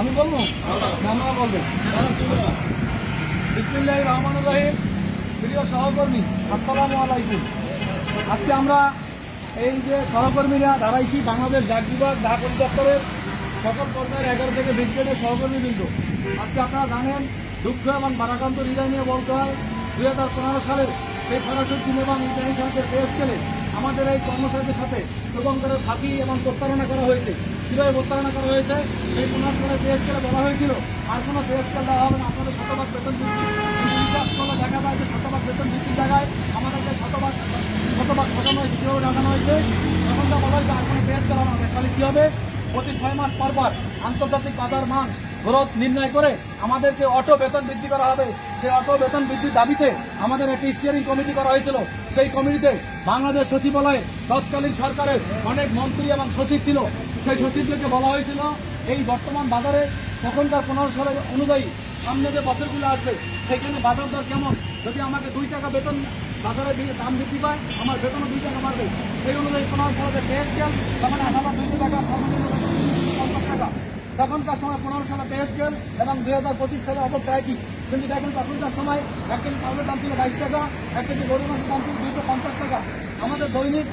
আমি বলব? আপনারা বলবেন। বিসমুল্লাহ রহমান রহিম। প্রিয় সহকর্মী, আসসালামু আলাইকুম। আজকে আমরা এই যে সহকর্মীরা দাঁড়াইছি বাংলাদেশ ডাক বিভাগ ডাক অধিদপ্তরের সকল পর্যায়ের এগারো থেকে বিশ গ্রেডের সহকর্মী বিন্দু আজকে আপনারা জানেন, দুঃখ এবং বারাকান্ত হৃদয় নিয়ে বলতে হয়, দুই হাজার পনেরো সালের সেই সরাসরি এবং ইন্টারন্যাশনাল পে আমাদের এই কর্মচারীদের সাথে শুভঙ্করের ফাঁকি এবং প্রতারণা করা হয়েছে। কীভাবে প্রতারণা করা হয়েছে? সেই পনেরো সালের পে স্কেলে বলা হয়েছিল। আর কোনো পে স্কেল দেওয়া হবে না। আপনাদের শতভাগ বেতন করলে দেখা যায় যে শতভাগ বেতন বৃদ্ধির জায়গায় আমাদেরকে শতভাগ শতভাগ ঘটানো হয়েছে। কীভাবে দেখানো হয়েছে? তখন যা বলা হয়েছে, আর কোনো পে স্কেল হবে তাহলে কী হবে? প্রতি ছয় মাস পর পর আন্তর্জাতিক বাজার মান গ্রোথ নির্ণয় করে আমাদেরকে অটো বেতন বৃদ্ধি করা হবে। সেই অটো বেতন বৃদ্ধির দাবিতে আমাদের একটি স্টিয়ারিং কমিটি করা হয়েছিল। সেই কমিটিতে বাংলাদেশ সচিবালয়ে তৎকালীন সরকারের অনেক মন্ত্রী এবং সচিব ছিল। সেই সচিবদেরকে বলা হয়েছিল, এই বর্তমান বাজারে তখনকার পনেরো সালের অনুযায়ী সামনে যে বছরগুলো আসবে সেখানে বাজার দর কেমন? যদি আমাকে দুই টাকা বেতন বাজারে দাম বৃদ্ধি পায়, আমার বেতনও দুই টাকা বাড়বে। সেই অনুযায়ী পনেরো সালে পে স্কেল তখন এক হাজার দুইশো টাকা, সর্বনিম্ন পঞ্চাশ টাকা। তখনকার সময় পনেরো সালে পে স্কেল এবং দুই হাজার পঁচিশ সালের অবস্থা একই। কিন্তু দেখেন, তখনকার সময় এক কেজি চাউলের দাম ছিল বাইশ টাকা, এক কেজি গরু মাছের দাম ছিল দুইশো পঞ্চাশ টাকা। আমাদের দৈনিক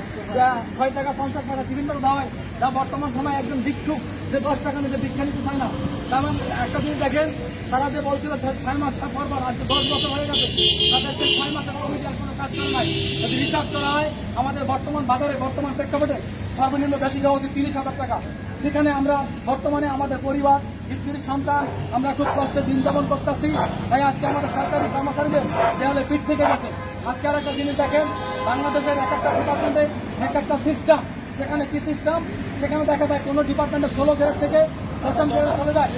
ছয় টাকা, পঞ্চাশ টাকা টাকা দেওয়া হয়। যা বর্তমান সময় একজন ভিক্ষুক যে দশ টাকা নিতে ভিক্ষা নিতে চায় না। তেমন একটা জিনিস দেখেন, তারা যে বলছিল ছয় মাস পর পর আজকে দশ বছর হয়ে গেছে। তাদের ছয় মাসের কমিটি কোনো কাজ করে নাই। যদি রিসার্চ করা হয়, আমাদের বর্তমান বাজারে, বর্তমান প্রেক্ষাপটে সর্বনিম্ন বেশি দেওয়া উচিত তিরিশ হাজার টাকা। সেখানে আমরা বর্তমানে আমাদের পরিবার স্ত্রী সন্তান আমরা খুব কষ্টে দিন যাপন করতেছি। তাই আজকে আমাদের সরকারি কর্মচারীদের দেওয়ালে পিঠ থেকে গেছে। আজকে আর একটা জিনিস দেখেন বাংলাদেশের এক একটা ডিপার্টমেন্টে এক একটা সিস্টেম সেখানে কি সিস্টেম সেখানে দেখা যায় কোনো ডিপার্টমেন্টে ষোলো গ্রেড থেকে দশম গ্রেডে চলে যায়।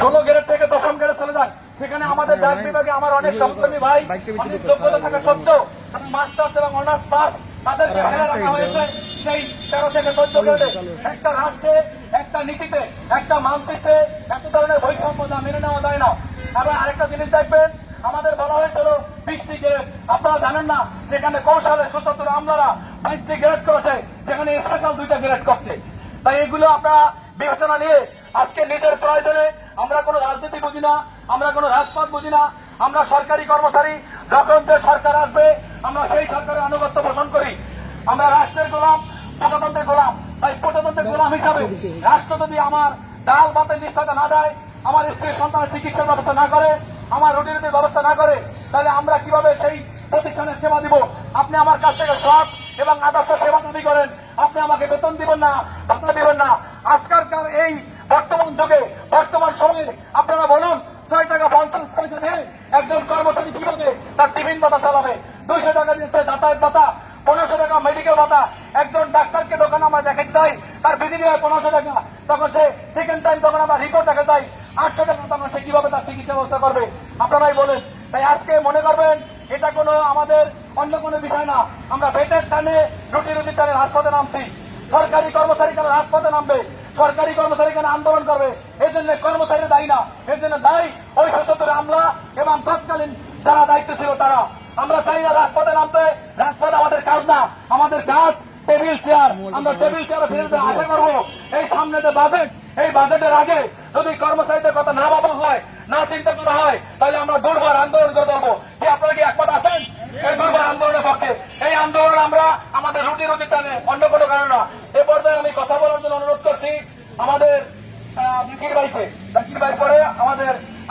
ষোলো গ্রেড থেকে দশম গ্রেডে চলে যায়। সেখানে আমাদের ডাক বিভাগে আমার অনেক সহকর্মী ভাই অনেক যোগ্যতা থাকা সত্ত্বেও মাস্টার্স এবং অনার্স পাস তাদেরকে ফেলে রাখা হয়েছে সেই তেরো থেকে চোদ্দ গ্রেডে একটা রাষ্ট্রে একটা নীতিতে একটা মানচিত্রে এত ধরনের বৈষম্য যা মেনে নেওয়া যায় না। এবং আরেকটা জিনিস দেখবেন আমাদের বলা হয়েছিল বৃষ্টি গ্রেড। আপনারা জানেন না সেখানে কৌশলে সুসত্তর আমলারা বাইশটি গ্রেড করেছে সেখানে স্পেশাল দুইটা গ্রেড করছে। তাই এগুলো আপনারা বিবেচনা নিয়ে আজকে নিজের প্রয়োজনে আমরা কোনো রাজনীতি বুঝি না আমরা কোনো রাজপথ বুঝি না। আমরা সরকারি কর্মচারী যখন যে সরকার আসবে আমরা সেই সরকারের আনুগত্য আমরা রাষ্ট্রের গোলাম, প্রজাতন্ত্রের গোলাম, তাই প্রজাতন্ত্রের গোলাম হিসাবে রাষ্ট্র যদি আমার ডাল ভাতের নিশ্চয়তা না দেয়, আমার স্ত্রীর সন্তানের চিকিৎসার ব্যবস্থা না করে, আমার রুটি রুটির ব্যবস্থা না করে, তাহলে আমরা কীভাবে সেই প্রতিষ্ঠানের সেবা দিব? আপনি আমার কাছ থেকে সব এবং আদর্শ সেবা দাবি করেন, আপনি আমাকে বেতন দিবেন না, ভাতা দিবেন না। আজকালকার এই বর্তমান যুগে, বর্তমান সময়ে আপনারা বলুন, ছয় টাকা পঞ্চাশ পয়সা দিয়ে একজন কর্মচারী কীভাবে তার টিফিন ভাতা চালাবে? দুইশো টাকা দিয়ে সে যাতায়াত টাকা ভাতা একজন ডাক্তারকে দোকানে আমরা দেখে দেয় তার বিজিডি হয় পনেরোশো টাকা তখন সে সেকেন্ড টাইম তখন আমরা রিপোর্ট দেখে দেয় আটশো টাকা তখন সে কীভাবে তার চিকিৎসা ব্যবস্থা করবে? আপনারাই বলেন। তাই আজকে মনে করবেন, এটা কোনো আমাদের অন্য কোনো বিষয় না। আমরা পেটের টানে রুটি রুটির টানে রাজপথে নামছি। সরকারি কর্মচারী কেন রাজপথে নামবে? সরকারি কর্মচারী কেন আন্দোলন করবে? এই জন্য কর্মচারীরা দায়ী না। এর জন্য দায়ী ওই সশস্ত্র আমলা এবং তৎকালীন যারা দায়িত্ব ছিল তারা। আমরা চাই না রাজপথে নামতে রাজপথ আমাদের কাজ না। আমাদের কাজ টেবিল চেয়ার। আমরা টেবিল চেয়ারে ফিরে আশা করব। এই সামনে যে বাজেট এই বাজেটের আগে যদি কর্মচারীদের কথা না ভাবা হয় না চিন্তা করা হয় তাহলে আমরা দুর্বার আন্দোলন করে দেবো কি আপনারা কি একমত আছেন? এই দুর্বার আন্দোলনের পক্ষে। এই আন্দোলন আমরা আমাদের রুটি রুটি টানে অন্য কোনো কারণ না। এ পর্যায়ে আমি কথা বলার জন্য অনুরোধ করছি আমাদের জাকির ভাইকে। জাকির ভাই পরে আমাদের